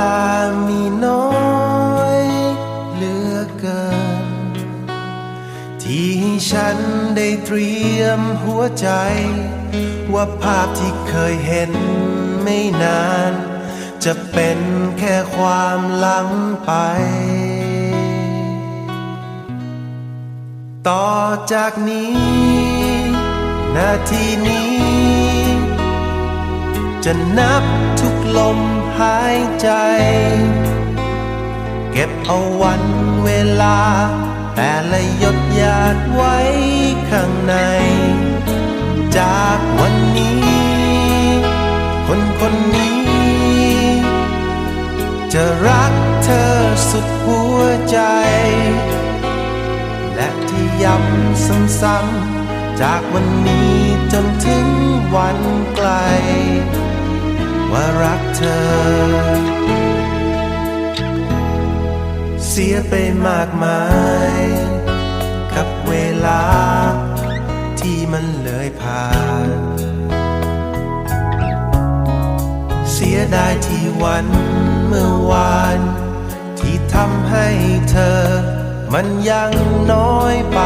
ลามีน้อยเหลือเกิน ที่ให้ฉันได้เตรียมหัวใจ ว่าภาพที่เคยเห็นไม่นาน จะเป็นแค่ความลังไป ต่อจากนี้ นาทีนี้ จะนับทุกลม หายใจ เก็บเอาวันเวลา แต่ละหยดหยาดไว้ข้างใน จากวันนี้ คนคนนี้ จะรักเธอสุดหัวใจ และที่ย้ำซ้ำๆจากวันนี้จนถึงวันไกล ว่ารักเธอ เสียไปมากมาย กับเวลา ที่มันเลยผ่าน เสียดายที่วันเมื่อวาน ที่ทำให้เธอ มันยังน้อยไป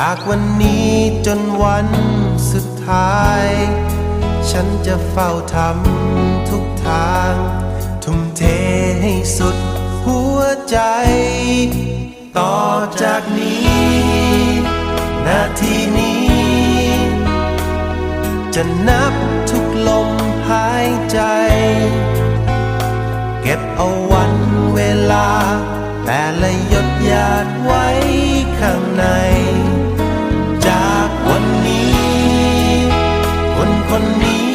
จากวันนี้จนวันสุดท้าย ฉันจะเฝ้าทำทุกทาง ทุ่มเทให้สุดหัวใจ ต่อจากนี้ นาทีนี้ จะนับทุกลมหายใจ เก็บเอาวันเวลา แต่ละหยดหยาดไว้ข้างใน คนคนนี้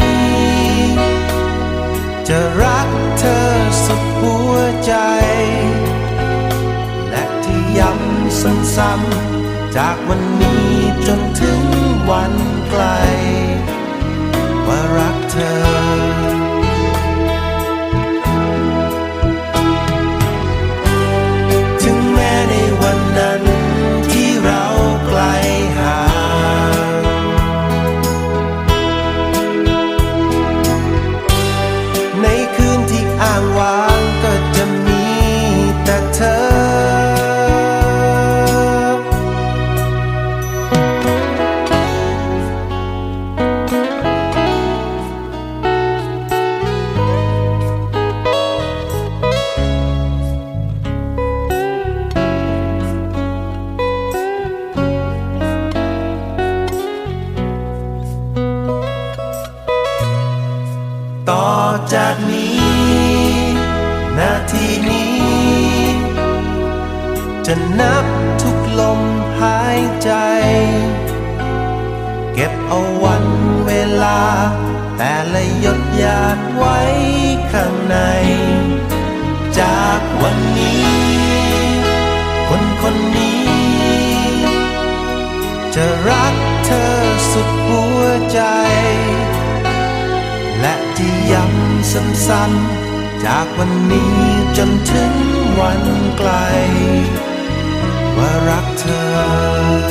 จะรักเธอสุดหัวใจ และที่ย้ำซ้ำๆจากวันนี้จนถึงวันไกลว่ารัก คนนนี้ จะรักเธอสุดหัวใจ และจะย้ำซ้ำๆจากวันนี้จนถึงวันไกล ว่ารักเธ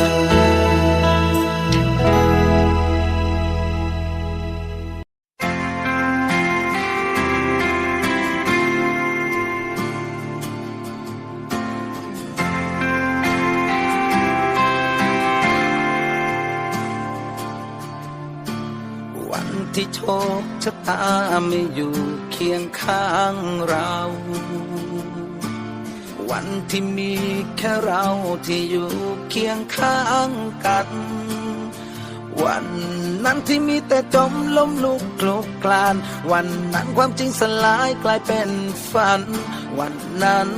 อ คชะตาไม่อยู่เคียงข้างเรา วันที่มีแค่เราที่อยู่เคียงข้างกัน วันนั้นที่มีแต่จมล้มลุกคลุกคลาน วันนั้นความจริงสลายกลายเป็นฝัน วันนั้น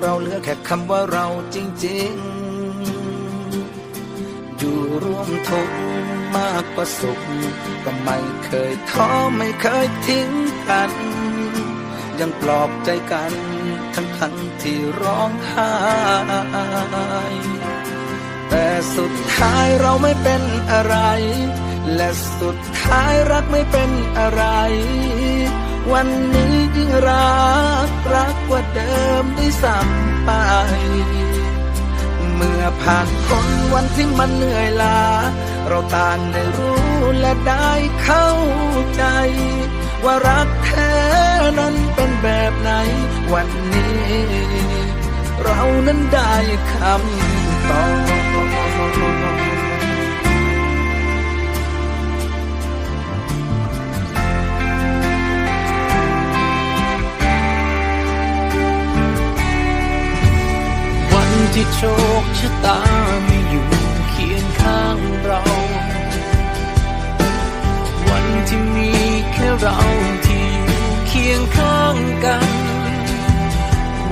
เราเหลือแค่คำว่าเราจริง ๆ อยู่ร่วมทุกข์ มากกว่าสุข ก็ไม่เคยท้อไม่เคยทิ้งกัน ยังปลอบใจกัน ทั้งทั้งที่ร้องไห้แต่สุดท้ายเราไม่เป็นอะไร และสุดท้ายรักไม่เป็นอะไร วันนี้ยิ่งรักรักกว่าเดิมด้วยซ้ำไป เมื่อผ่านพ้นวันที่มันเหนื่อยล้าเราต่างได้รู้และได้เข้าใจ ว่ารักแท้นั้นเป็นแบบไหนวันนี้ เรานั้นได้คำตอบ ที่โชคชะตาไม่อยู่เคียงข้างเรา วันที่มีแค่เราที่อยู่เคียงข้างกัน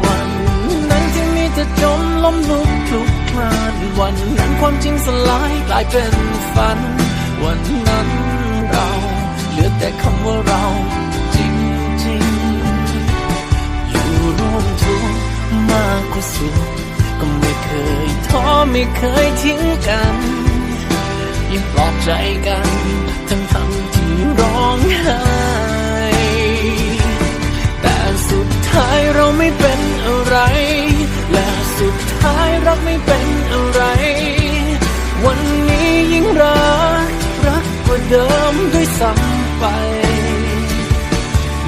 วันนั้นที่มีแต่จมล้มลุกคลุกคลานวันนั้นความจริงสลายกลายเป็นฝัน วันนั้นเราเหลือแต่คำว่าเราจริงๆอยู่ร่วมทุกข์มากกว่าสุข ไม่เคยท้อไม่เคยทิ้งกัน ยังปลอบใจกัน ทั้งทำที่ร้องไห้แต่สุดท้ายเราไม่เป็นอะไร และสุดท้ายรักไม่เป็นอะไร วันนี้ยิ่งรัก รักกว่าเดิมด้วยซ้ำไป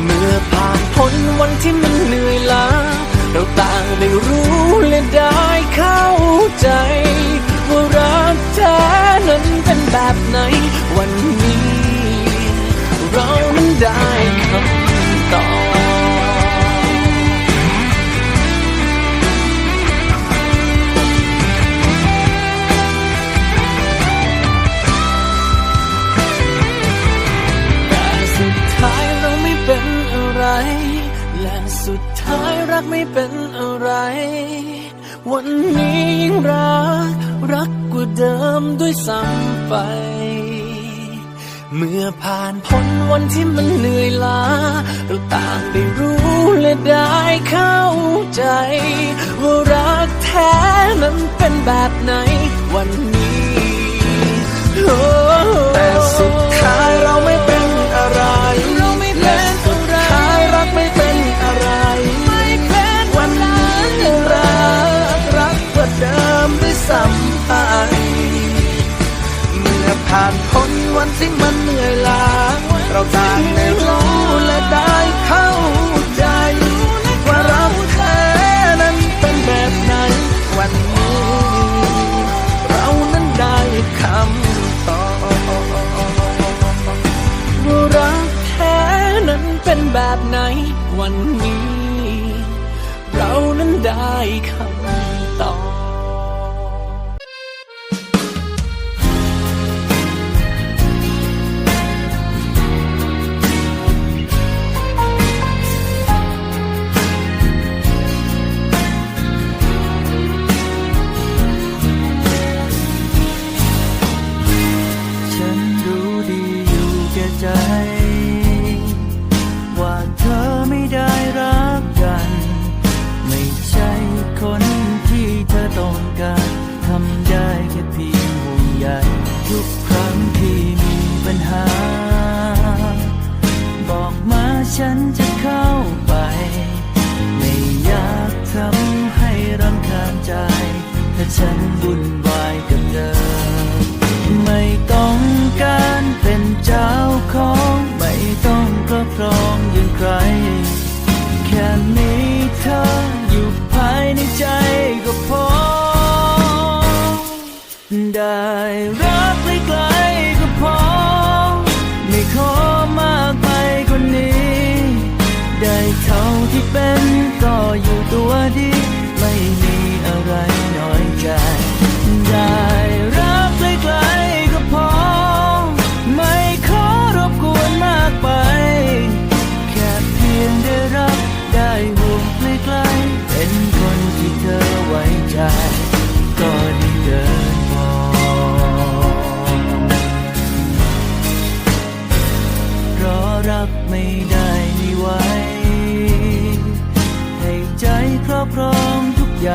เมื่อผ่านพ้นวันที่มันเหนื่อยล้า เราต่างได้รู้และได้เข้าใจ ว่ารักแท้นั้นเป็นแบบไหน วันนี้ เรานั้นได้คำตอบแต่สุดท้ายเราไม่เป็นอะไรและสุดท้าย กไม่เป็นอะไร วันนี้ยิ่งรัก รักกว่าเดิมด้วยซ้ำไป เมื่อผ่านพ้นวันที่มันเหนื่อยล้าเราต่างได้รู้และได้เข้าใจ ว่ารักแท้นั้นเป็นแบบไหน วันนี้ แต่สุดท้ายเราไม่เป็น ซ้ำไป เมื่อผ่านพ้นวันที่มันเหนื่อยล้า ได้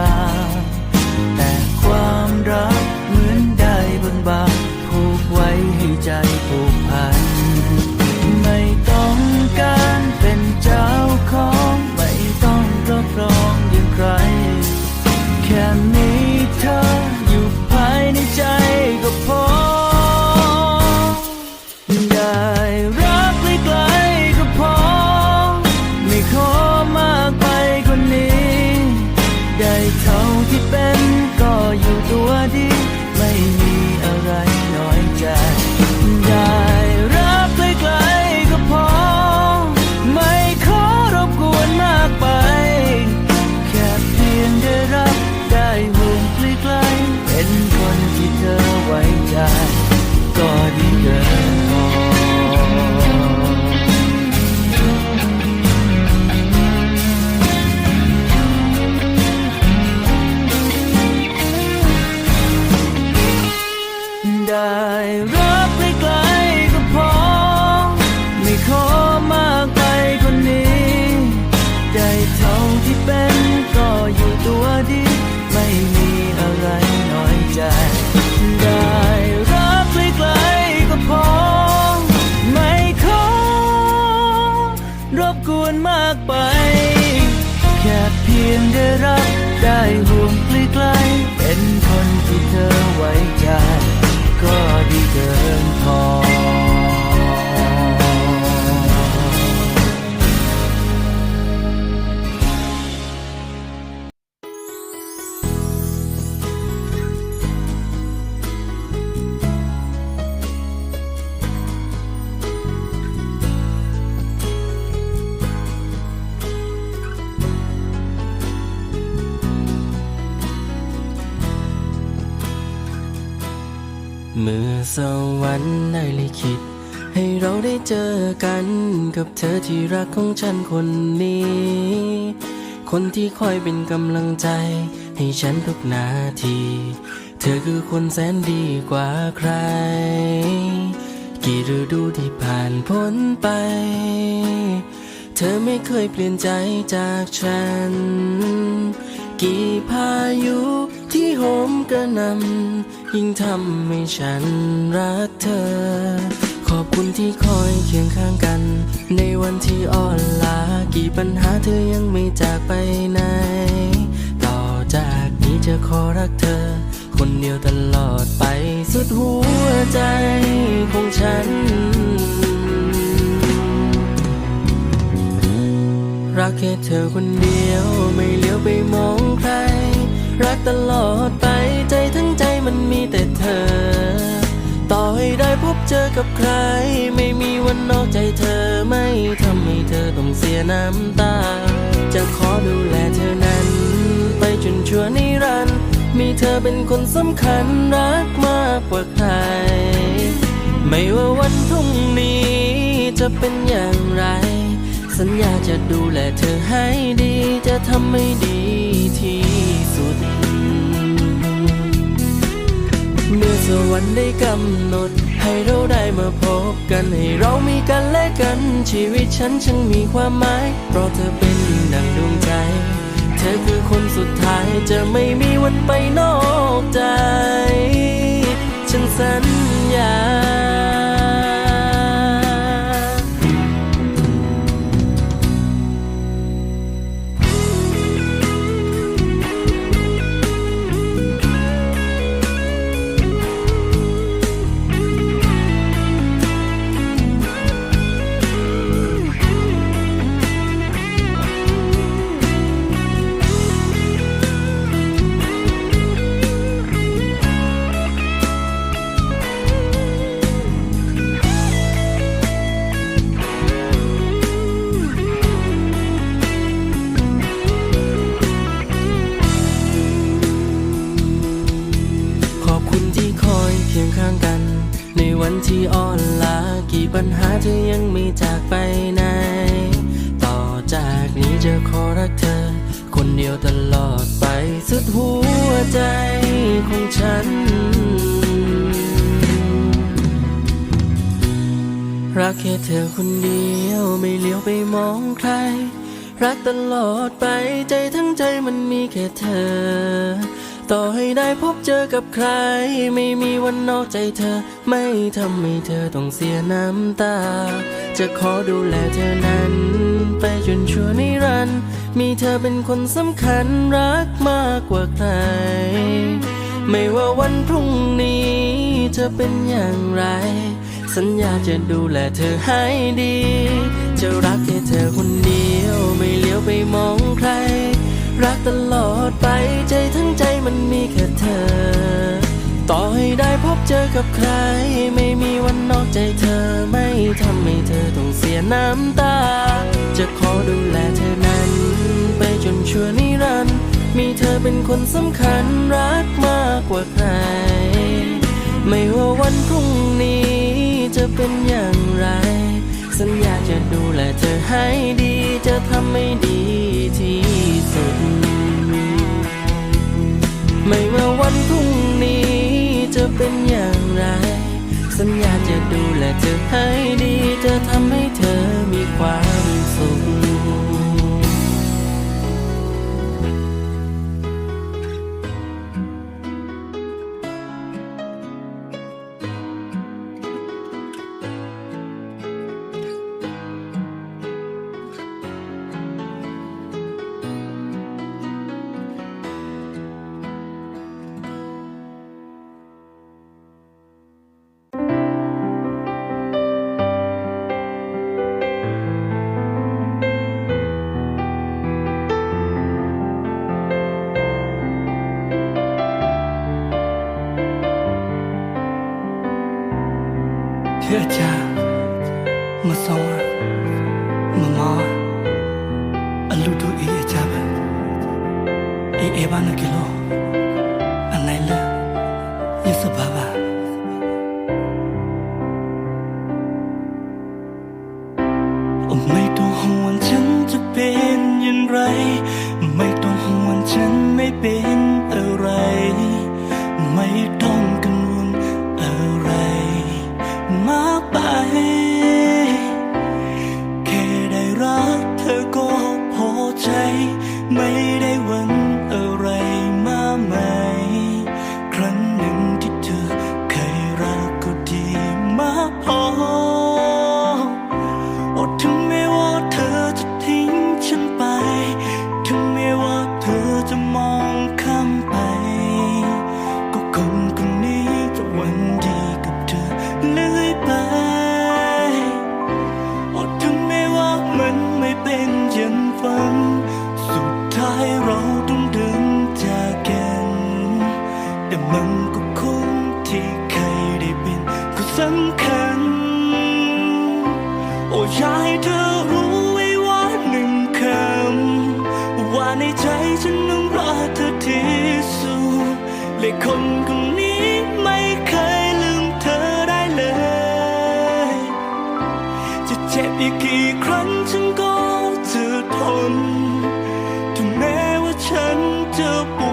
า เมื่อสวรรค์ได้ลิขิต ให้เราได้เจอกันกับเธอที่รักของฉันคนนี้ คนที่คอยเป็นกำลังใจ ให้ฉันทุกนาที เธอคือคนแสนดีกว่าใคร กี่ฤดูที่ผ่านพ้นไป เธอไม่เคยเปลี่ยนใจจากฉัน กี่พายุที่โหมกระหนำ ยิ่งทำให้ฉันรักเธอ ขอบคุณที่คอยเคียงข้างกัน ในวันที่อ่อนล้ากี่ปัญหาเธอยังไม่จากไปไหน ต่อจากนี้จะขอรักเธอ คนเดียวตลอดไปสุดหัวใจของฉัน รักแค่เธอคนเดียวไม่เลี้ยวไปมองใคร รักตลอด แต่เธอ ต่อให้ได้พบเจอกับใคร ไม่มีวันนอกใจเธอไม่ทำให้เธอต้องเสียน้ำตา จะขอดูแลเธอนั้น ไปจนชั่วนิรันดร์มีเธอเป็นคนสำคัญรักมากกว่าใคร ไม่ว่าวันพรุ่งนี้จะเป็นอย่างไร สัญญาจะดูแลเธอให้ดีจะทำให้ดีที่ มื่อสวรรค์ได้กำหนด ให้เราได้มาพบกันให้เรามีกันและกัน ชีวิตฉันช่างมีความหมาย เพราะเธอเป็นดังดวงใจ เธอคือคนสุดท้ายจะไม่มีวันไปนอกใจ ฉันสัญญา รักแค่เธอคนเดียวไม่เลี้ยวไปมองใคร รักตลอดไปใจทั้งใจมันมีแค่เธอ ต่อให้ได้พบเจอกับใคร ไม่มีวันนอกใจเธอ ไม่ทำให้เธอต้องเสียน้ำตา จะขอดูแลเธอนั้น ไปจนชั่วนิรันดร์มีเธอเป็นคนสำคัญรักมากกว่าใคร ไม่ว่าวันพรุ่งนี้จะเป็นอย่างไร สัญญาจะดูแลเธอให้ดี จะรักแค่เธอคนเดียว ไม่เลี้ยวไปมองใคร รักตลอดไปใจทั้งใจมันมีแค่เธอ ต่อให้ได้พบเจอกับใคร ไม่มีวันนอกใจเธอไม่ทำให้เธอต้องเสียน้ำตา จะขอดูแลเธอนั้น ไปจนชั่วนิรันดร์มีเธอเป็นคนสำคัญรักมากกว่าใคร ไม่ว่าวันพรุ่งนี้ จะเป็นอย่างไร สัญญาจะดูแลเธอให้ดี จะทำให้ดีที่สุด ไม่ว่าวันพรุ่งนี้จะเป็นอย่างไร สัญญาจะดูแลเธอให้ดี จะทำให้เธอ ဖျက်ချမဆောင်မမအလူတို့အေးအချပါအေးအေးပါနကီလိုအနိုင်လဲရစပါ ฉันนั้นรักเธอที่สุดและคนคนนี้ไม่เคยลืมเธอได้เลย จะเจ็บอีกกี่ครั้งฉันก็จะทนถึงแม้ว่าฉันจะปวด